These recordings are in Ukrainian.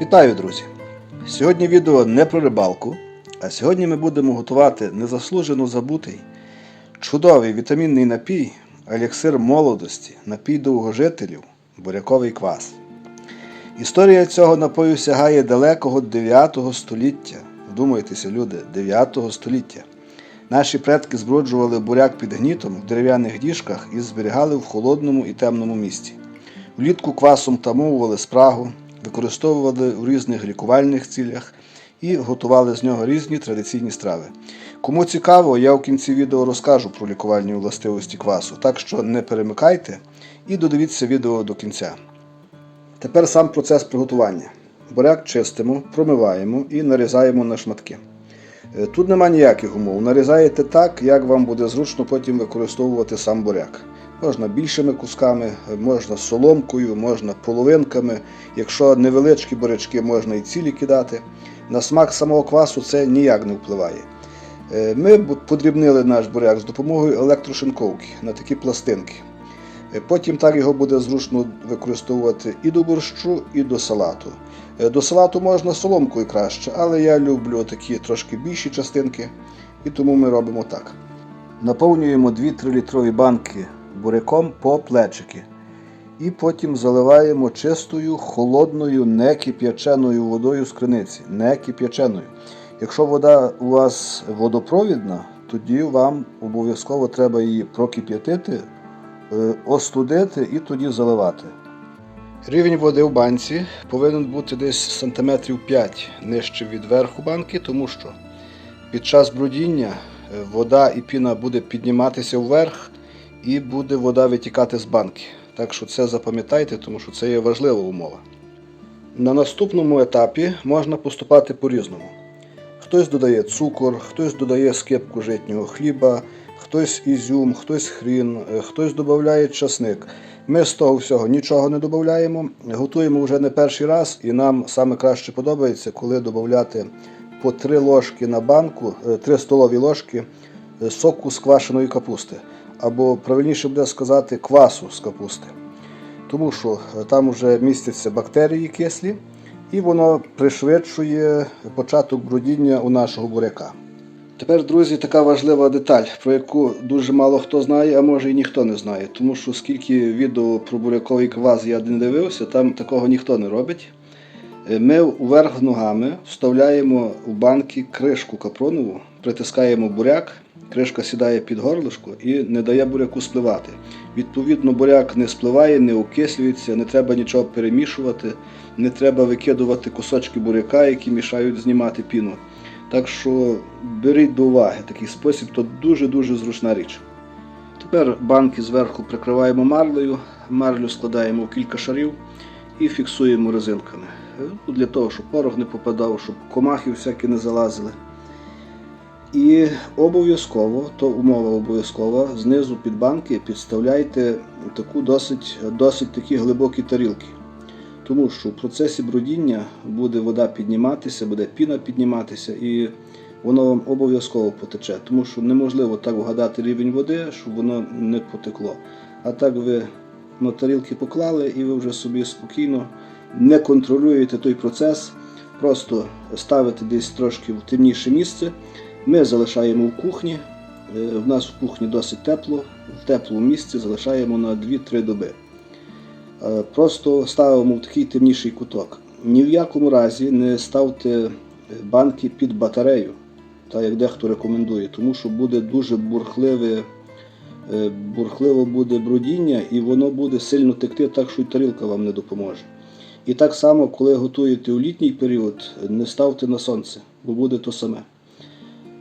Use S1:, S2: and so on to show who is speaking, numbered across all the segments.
S1: Вітаю, друзі! Сьогодні відео не про рибалку, а сьогодні ми будемо готувати незаслужено забутий, чудовий вітамінний напій, еліксир молодості, напій довгожителів, буряковий квас. Історія цього напою сягає далекого 9 століття. Вдумайтеся, люди, 9 століття. Наші предки зброджували буряк під гнітом в дерев'яних діжках і зберігали в холодному і темному місці. Влітку квасом тамовували спрагу, використовували в різних лікувальних цілях і готували з нього різні традиційні страви. Кому цікаво, я в кінці відео розкажу про лікувальні властивості квасу, так що не перемикайте і додивіться відео до кінця. Тепер сам процес приготування. Буряк чистимо, промиваємо і нарізаємо на шматки. Е, Тут нема ніяких умов. Нарізаєте так, як вам буде зручно потім використовувати сам буряк. Можна більшими кусками, можна соломкою, можна половинками. Якщо невеличкі бурячки, можна і цілі кидати. На смак самого квасу це ніяк не впливає. Е, Ми подрібнили наш буряк з допомогою електрошинковки на такі пластинки. Е, Потім так його буде зручно використовувати і до борщу, і до салату. Е, До салату можна соломкою краще, але я люблю такі трошки більші частинки, і тому ми робимо так. Наповнюємо 2-3 літрові банки буряком по плечики. І потім заливаємо чистою, холодною, не кип'яченою водою з криниці. Не кип'яченою. Якщо вода у вас водопровідна, тоді вам обов'язково треба її прокип'ятити, е, остудити і тоді заливати. Рівень води в банці повинен бути десь сантиметрів 5 нижче від верху банки, тому що під час брудіння е, вода і піна буде підніматися вверх і буде вода витікати з банки. Так що це запам'ятайте, тому що це є важлива умова. На наступному етапі можна поступати по-різному. Хтось додає цукор, хтось додає скипку житнього хліба, хтось ізюм, хтось хрін, е, хтось додає часник. Ми з того всього нічого не додаємо. Готуємо вже не перший раз, і нам саме краще подобається, коли додати по 3 ложки на банку, 3 столові ложки е, соку з квашеної капусти. Або правильніше буде сказати квасу з капусти. Тому що е, там вже містяться бактерії кислі, і воно пришвидшує початок брудіння у нашого буряка. Тепер, друзі, така важлива деталь, про яку дуже мало хто знає, а може і ніхто не знає. Тому що скільки відео про буряковий квас я не дивився, там такого ніхто не робить. Е, Ми вверх ногами вставляємо в банки кришку капронову, притискаємо буряк, кришка сідає під горлышко і не дає буряку спливати. Відповідно, буряк не спливає, не окислюється, не треба нічого перемішувати, не треба викидувати кусочки буряка, які мішають знімати піну. Так що беріть до уваги такий спосіб, то дуже-дуже зручна річ. Тепер банки зверху прикриваємо марлею, марлю складаємо в кілька шарів і фіксуємо резинками. Для того, щоб порох не попадав, щоб комахи всякі не залазили. І обов'язково, то умова обов'язкова, знизу під банки підставляйте таку досить, досить такі глибокі тарілки. Тому що в процесі брудіння буде вода підніматися, буде піна підніматися, і воно вам обов'язково потече. Тому що неможливо так вгадати рівень води, щоб воно не потекло. А так ви на тарілки поклали і ви вже собі спокійно не контролюєте той процес, просто ставите десь трошки в темніше місце. Ми залишаємо в кухні. Е, В нас в кухні досить тепло, в теплому місці залишаємо на 2-3 доби. Е, Просто ставимо в такий темніший куток. Ні в якому разі не ставте банки під батарею, так як дехто рекомендує, тому що буде дуже бурхливе, е, бурхливо буде брудіння і воно буде сильно текти, так що й тарілка вам не допоможе. І так само, коли готуєте у літній період, не ставте на сонце, бо буде то саме.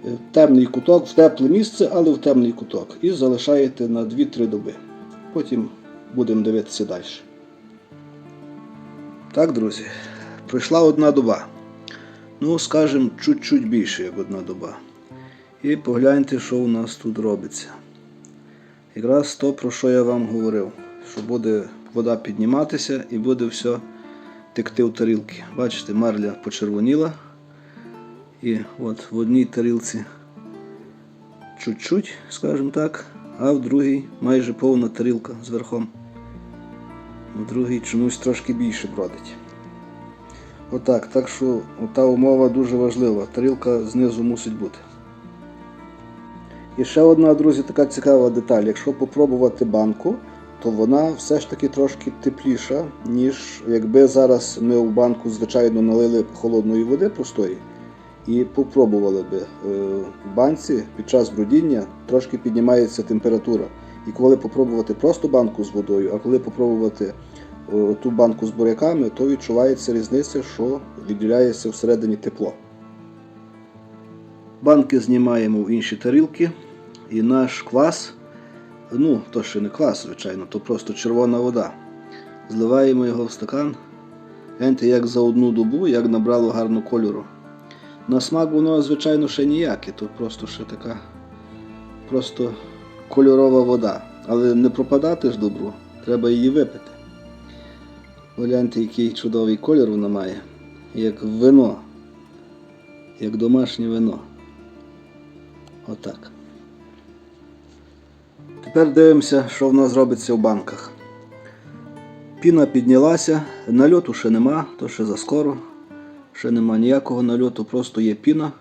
S1: В темний куток, в тепле місце, але в темний куток. І залишаєте на 2-3 доби. Потім будемо дивитися далі. Так, друзі, пройшла одна доба. Ну, скажімо, чуть-чуть більше, як одна доба. І погляньте, що у нас тут робиться. Якраз то, про що я вам говорив, що буде вода підніматися і буде все текти в тарілки. Бачите, марля почервоніла. І от в одній тарілці чуть-чуть, скажімо так, а в другій майже повна тарілка з верхом. в другий чомусь трошки більше бродить. Отак, так що та умова дуже важлива. Тарілка знизу мусить бути. І ще одна, друзі, така цікава деталь. Якщо попробувати банку, то вона все ж таки трошки тепліша, ніж якби зараз ми в банку, звичайно, налили холодної води простої і попробували би. Е, В банці під час бродіння трошки піднімається температура. І коли попробувати просто банку з водою, а коли попробувати е, ту банку з буряками, то відчувається різниця, що відділяється всередині тепло. Банки знімаємо в інші тарілки, і наш квас, ну, то ще не квас, звичайно, то просто червона вода. Зливаємо його в стакан. Гляньте, як за одну добу, як набрало гарну кольору. На смак воно, звичайно, ще ніяке, то просто ще така просто кольорова вода. Але не пропадати ж добру, треба її випити. Гляньте, який чудовий кольор вона має, як вино, як домашнє вино. Отак. Тепер дивимося, що в нас робиться в банках. Піна піднялася, нальоту ще нема, то ще заскоро. Ще нема ніякого нальоту, просто є піна.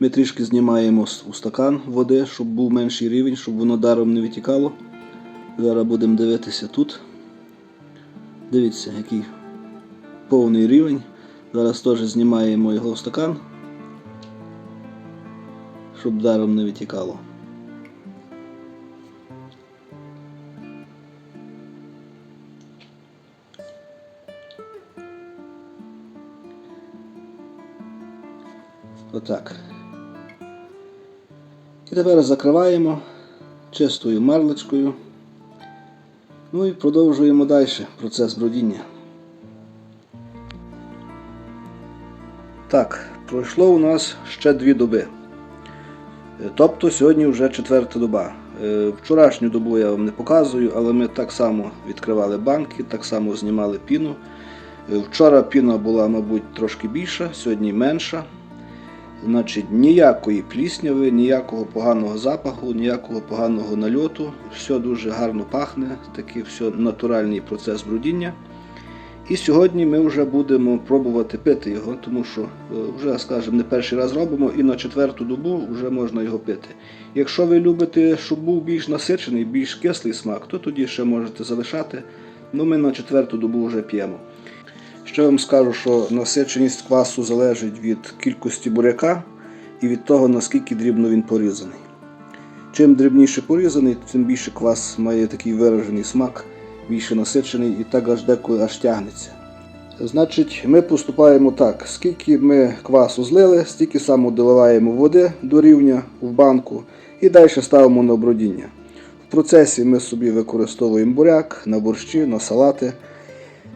S1: Ми трішки знімаємо у стакан води, щоб був менший рівень, щоб воно даром не витікало. Зараз будемо дивитися тут. Дивіться, який повний рівень. Зараз теж знімаємо його в стакан, щоб даром не витікало. Отак. І тепер закриваємо чистою марлечкою. Ну і продовжуємо далі процес бродіння. Так, пройшло у нас ще дві доби. Е, Тобто сьогодні вже четверта доба. Е, Вчорашню добу я вам не показую, але ми так само відкривали банки, так само знімали піну. Е, Вчора піна була, мабуть, трошки більша, сьогодні менша. Значить, ніякої плісняви, ніякого поганого запаху, ніякого поганого нальоту. Все дуже гарно пахне, такий все натуральний процес брудіння. І сьогодні ми вже будемо пробувати пити його, тому що е, вже, скажімо, не перший раз робимо, і на четверту добу вже можна його пити. Якщо ви любите, щоб був більш насичений, більш кислий смак, то тоді ще можете залишати. Ну ми на четверту добу вже п'ємо. Ще вам скажу, що насиченість квасу залежить від кількості буряка і від того, наскільки дрібно він порізаний. Чим дрібніше порізаний, тим більше квас має такий виражений смак, більше насичений і так аж деколи аж тягнеться. Значить, ми поступаємо так: скільки ми квасу злили, стільки само доливаємо води до рівня в банку і далі ставимо на бродіння. В процесі ми собі використовуємо буряк на борщі, на салати.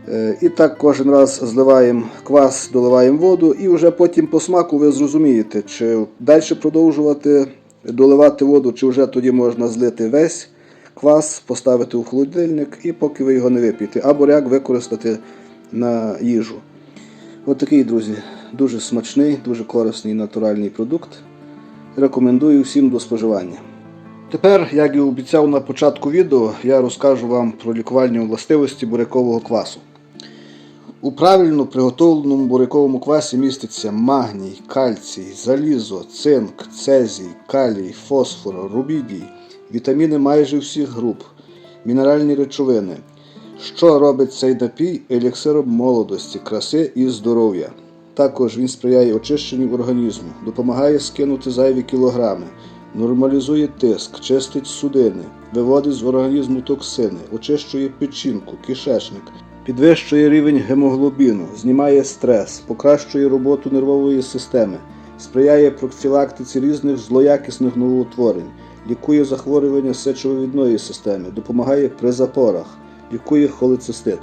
S1: Е, І так кожен раз зливаємо квас, доливаємо воду, і вже потім по смаку ви зрозумієте, чи далі продовжувати доливати воду, чи вже тоді можна злити весь квас, поставити у холодильник і поки ви його не вип'єте, а буряк використати на їжу. Ось такий, друзі, дуже смачний, дуже корисний натуральний продукт. Рекомендую всім до споживання. Тепер, як і обіцяв на початку відео, я розкажу вам про лікувальні властивості бурякового квасу. У правильно приготовленому буряковому квасі міститься магній, кальцій, залізо, цинк, цезій, калій, фосфор, рубідій, вітаміни майже всіх груп, мінеральні речовини. Що робить цей напій еліксиром молодості, краси і здоров'я. Також він сприяє очищенню організму, допомагає скинути зайві кілограми, нормалізує тиск, чистить судини, виводить з організму токсини, очищує печінку, кишечник, підвищує рівень гемоглобіну, знімає стрес, покращує роботу нервової системи, сприяє профілактиці різних злоякісних новоутворень, лікує захворювання сечовивідної системи, допомагає при запорах, лікує холецистит.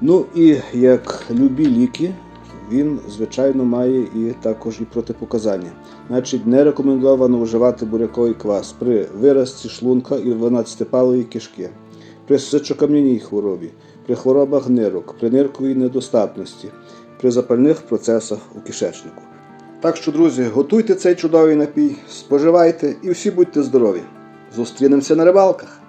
S1: Ну і як любі ліки, він, звичайно, має і також і протипоказання. Значить, не рекомендовано вживати буряковий квас при виразці шлунка і 12-палої кишки, при сечокам'яній хворобі, при хворобах нирок, при нирковій недостатності, при запальних процесах у кишечнику. Так що, друзі, готуйте цей чудовий напій, споживайте і всі будьте здорові. Зустрінемося на рибалках!